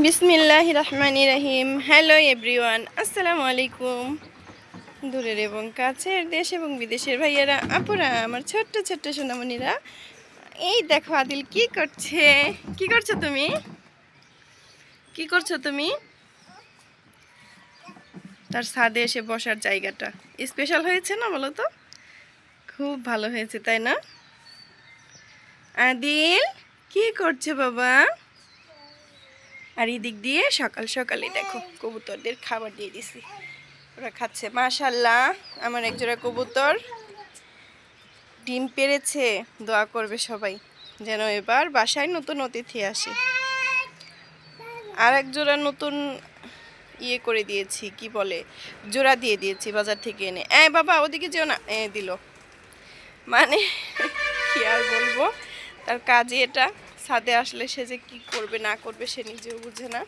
বিসমিল্লাহ রহমান রহিম। Hello everyone আসসালামু আলাইকুম। দূরের এবং কাছের দেশ এবং বিদেশের ভাইয়ারা, আপুরা, আমার ছোট্ট ছোট্ট সোনামণিরা, এই দেখো আদিল কি করছে? কি করছ তুমি? কি করছ তুমি? তার ছাদে এসে বসার জায়গাটা। স্পেশাল হয়েছে না বলো তো? খুব ভালো হয়েছে, তাই না? আদিল, কি করছে বাবা? আর এই দিক দিয়ে সকাল সকালে দেখো, কবুতরদের খাবার দিয়ে দিছি। ওরা খাচ্ছে। মাশাল্লাহ আমার একজোড়া কবুতর। ডিম পেরেছে। দোয়া করবে সবাই, যেন এবার বাসায় নতুন অতিথি আসে। আর এক জোড়া নতুন ইয়ে করে দিয়েছি, কি বলে? জোড়া দিয়ে দিয়েছি বাজার থেকে এনে। এ বাবা, ওদিকে যেও না। এ দিল। মানে কি আর বলব? তার কাজে এটা। ছাদে আসলে সে যে কি করবে, না করবে সে নিজেও বুঝে না।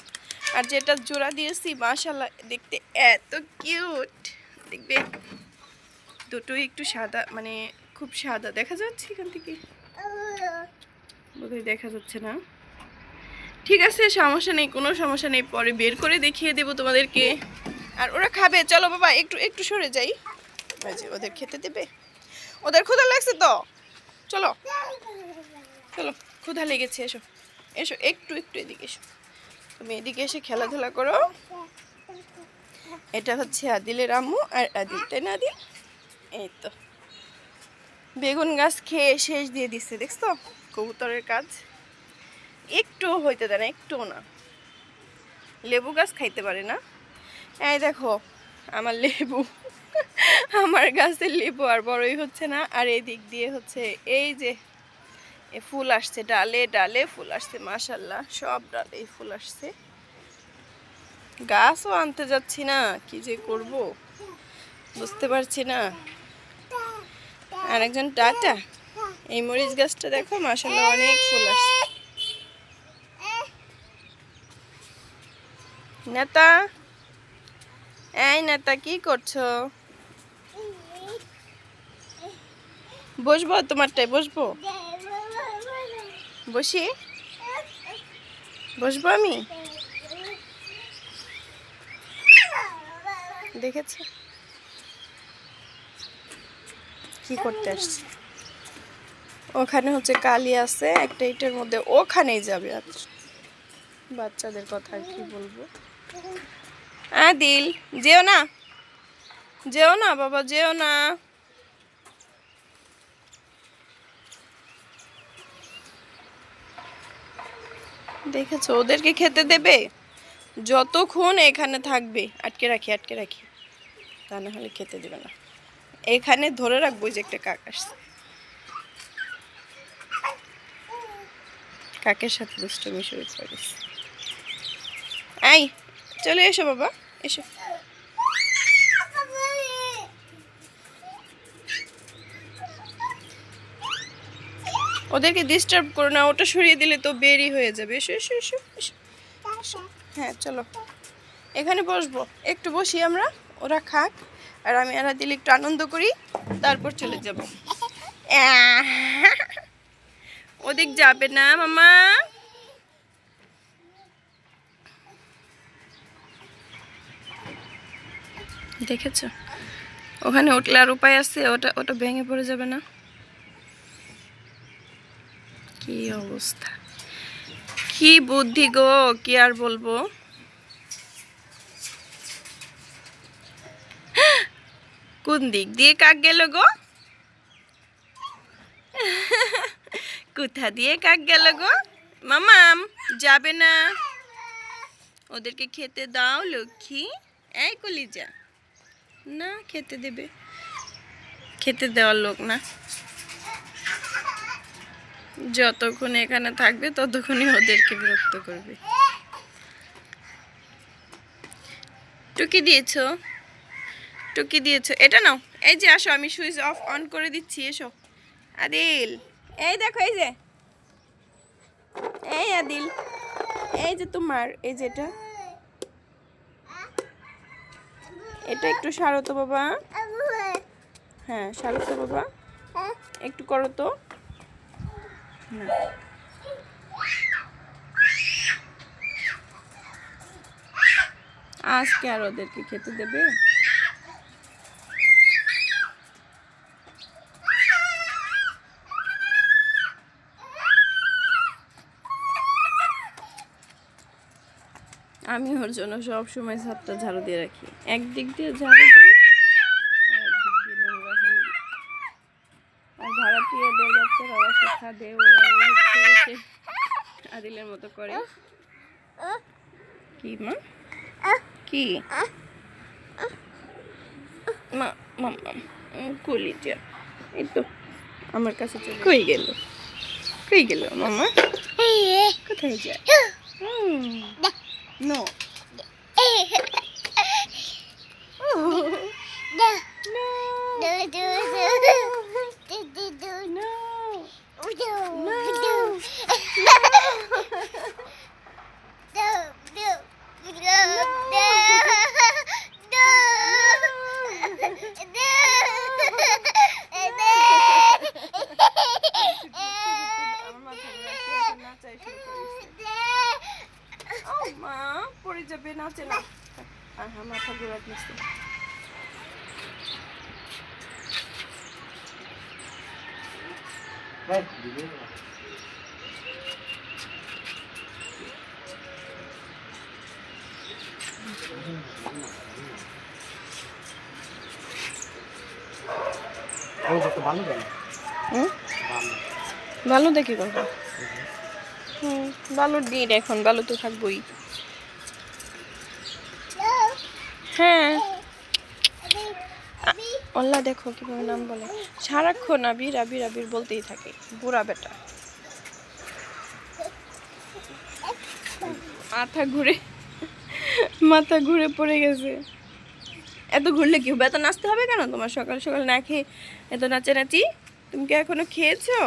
আর যেটা জোড়া দিয়েছি মাশাল্লাহ দেখতে এত কিউট। দেখবে, দুটোই একটু সাদা মানে খুব সাদা। দেখা যাচ্ছে এখান থেকে? বোধহয় দেখা যাচ্ছে না। ঠিক আছে, সমস্যা নেই, কোনো সমস্যা নেই। পরে বের করে দেখিয়ে দেবো তোমাদেরকে। আর ওরা খাবে। চলো বাবা, একটু একটু সরে যাই। ওদের খেতে দেবে। ওদের ক্ষুধা লাগছে তো? চলো। চলো। ক্ষুধা লেগেছে, এসো। এসো, একটু একটু এদিকে এসো। তুমি এদিকে এসে খেলাধুলা করো। এটা হচ্ছে আদিলের আম্মু আর আদিল, তাই না আদিল? এই তো। বেগুন গাছ খেয়ে শেষ দিয়ে দিচ্ছে, দেখছ? কবুতরের কাজ। একটু হইতে দেয় না, একটুও না। লেবু গাছ খাইতে পারে না। এই দেখো, আমার লেবু। আমার গাছের লেবু আর বড়ই হচ্ছে না। আর এই দিক দিয়ে হচ্ছে এই যে এ ফুল আসছে, ডালে ডালে ফুল আসছে মাশাল্লাহ সব ডালে ফুল আসছে। গাছও আনতে যাচ্ছি না, কি যে করব? বুঝতে পারছি না। আর একজন টাটা, এই মরিচ গাছটা দেখো মাশাল্লাহ অনেক ফুল আসছে। নেতা, এই নেতা কি করছ? বসবো তোমারটাই বসবো? বসি? বসবো আমি? দেখেছ। কি করতে আসছে? ওখানে হচ্ছে কালি আছে, একটা ইটের মধ্যে ওখানেই যাবে আর বাচ্চাদের কথা কি বলব? আদিল, যেও না? যেও না বাবা, যেও না। দেখেছ? ওদেরকে খেতে দেবে? যতক্ষণ এখানে থাকবে। আটকে রাখি আটকে রাখি। তা না হলে খেতে দেবে না। এখানে ধরে রাখব যে একটা কাক আসছে। কাকের সাথে দুষ্টমি শুরু করিস আই চলে এসো বাবা, এসো। ওদেরকে ডিস্টার্ব করো না ওটা সরিয়ে দিলে তো বেরি হয়ে যাবে। এসো এসো এসো। হ্যাঁ চলো। এখানে বসবো। একটু বসি আমরা ওরা খাক। আর আমি আর দিলে একটু আনন্দ করি তারপর চলে যাব। ওদিক যাবে না মামা। দেখেছ? ওখানে উঠলে আর উপায় আছে ওটা ওটা ভেঙে পড়ে যাবে না। কি অবস্থা? কি বুদ্ধি গো, কি আর বলব? কোন দিক দিয়ে কাক গেল গো? কোথা দিয়ে কাক গেল গো? মামাম, যাবে না। ওদেরকে খেতে দাও, লক্ষ্মী। এই কলিজা। না, খেতে দেবে। খেতে দেওয়ার লোক না। যতক্ষণ এখানে থাকবে, ততক্ষণই ওদেরকে বিরক্ত করবে। টুকি দিয়েছ? টুকি দিয়েছ। এটা নাও। এই যে আসো, আমি সুইচ অফ অন করে দিচ্ছি, এসো। আদিল। এই দেখো, এই যে। এই আদিল। এই যে তোমার, এই যেটা এটা একটু সারো তো বাবা। হ্যাঁ সারো তো বাবা। একটু করো তো। না। আজকে আর ওদেরকে খেতে দেবে? আমি ওর জন্য সব সময় ছাদটা ঝাড়ু দিয়ে রাখি। একদিক দিয়ে ঝাড়ু দিই মতো করে। কি মা? কি? মা মাম্মা এই তো আমার কাছে কই গেল? কই গেল মাম্মা কোথায় যায়? নো। মা পড়ে যাবে নাচে না আর হ্যাঁ মাথা ভালো দেখি কথা হুম বালুর দিন এখন বালু তো থাকবোই। হ্যাঁ। আল্লাহ দেখো কীভাবে নাম বলে। সারাক্ষণ আবির আবির আবির বলতেই থাকে বুড়া বেটা। মাথা ঘুরে মাথা ঘুরে পড়ে গেছে। এত ঘুরলে কি হবে? এত নাচতে হবে কেন? তোমার সকাল সকাল না খেয়ে এত নাচানাচি? তুমি কি এখনও খেয়েছো?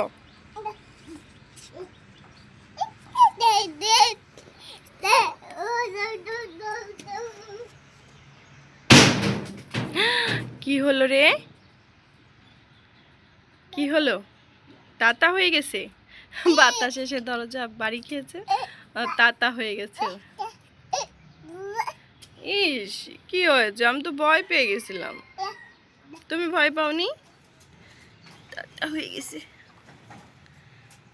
কি হলো রে? কি হলো? তাতা হয়ে গেছে? বাতাস এসে দরজা বাড়ি খেয়েছে। তাতা হয়ে গেছে। ইস, কি হয়েছে? আমি তো ভয় পেয়ে গেছিলাম। তুমি ভয় পাওনি? তাতা হয়ে গেছে।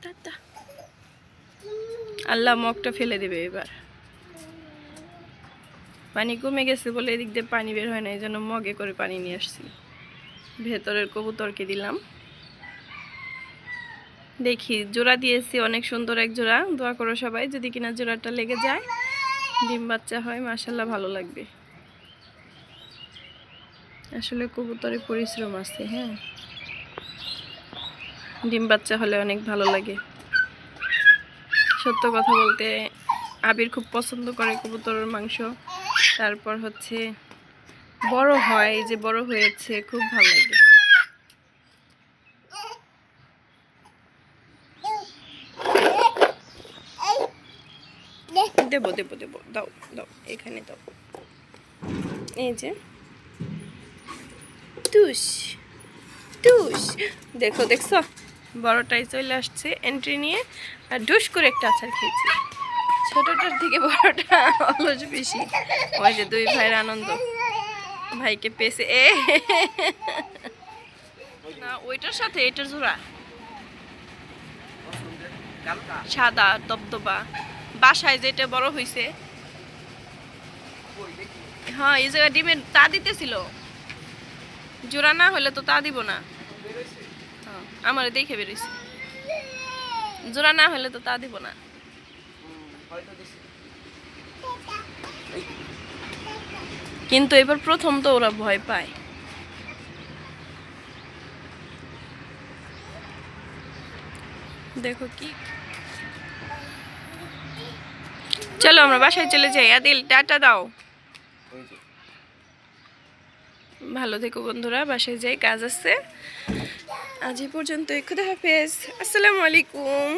তাতা আল্লাহ মগটা ফেলে দেবে এবার। পানি কমে গেছে বলে এদিক দিয়ে পানি বের হয় না, এই জন্য মগে করে পানি নিয়ে আসছি। ভেতরের কবুতরকে দিলাম। দেখি, জোড়া দিয়েছি, অনেক সুন্দর এক জোড়া। দোয়া করো সবাই, যদি কিনা জোড়াটা লেগে যায়। ডিম বাচ্চা হয় মাসাল্লাহ ভালো লাগবে। আসলে কবুতরে পরিশ্রম আছে হ্যাঁ। ডিম বাচ্চা হলে অনেক ভালো লাগে। সত্য কথা বলতে, আবির খুব পছন্দ করে কবুতরের মাংস। তারপর হচ্ছে, বড় হয় যে বড় হয়েছে, খুব ভালো লাগে। দেবো দেবো দেবো। দাও দাও, এখানে দাও। এই যে। তুষ তুষ দেখো, দেখছ? বড়টাই চলে আসছে এন্ট্রি নিয়ে। আর ডুস করে একটা আচার খেয়েছি। ছোটটার থেকে বড়টা অলস বেশি। ওই যে দুই ভাইয়ের আনন্দ। ভাইকে পেছে এ। না, ওইটার সাথে, এটার জোড়া সাদা, দবদবা। বাসায় যেটা বড় হইছে। হ্যাঁ এই জায়গায় ডিমের তা দিতেছিল। জোড়া না হলে তো তা দিব না। হ্যাঁ, আমার দেখে বেরোইছে। জোড়া না হলে তো তা দিব না। কিন্তু এবার প্রথম তো ওরা ভয় পায়। দেখো কি চলো, আমরা বাসায় চলে যাই। আদিল, টাটা দাও। ভালো থেকো বন্ধুরা, বাসায় যাই, কাজ আছে। আজ এই পর্যন্ত খুদা হাফেজ। আসসালামু আলাইকুম।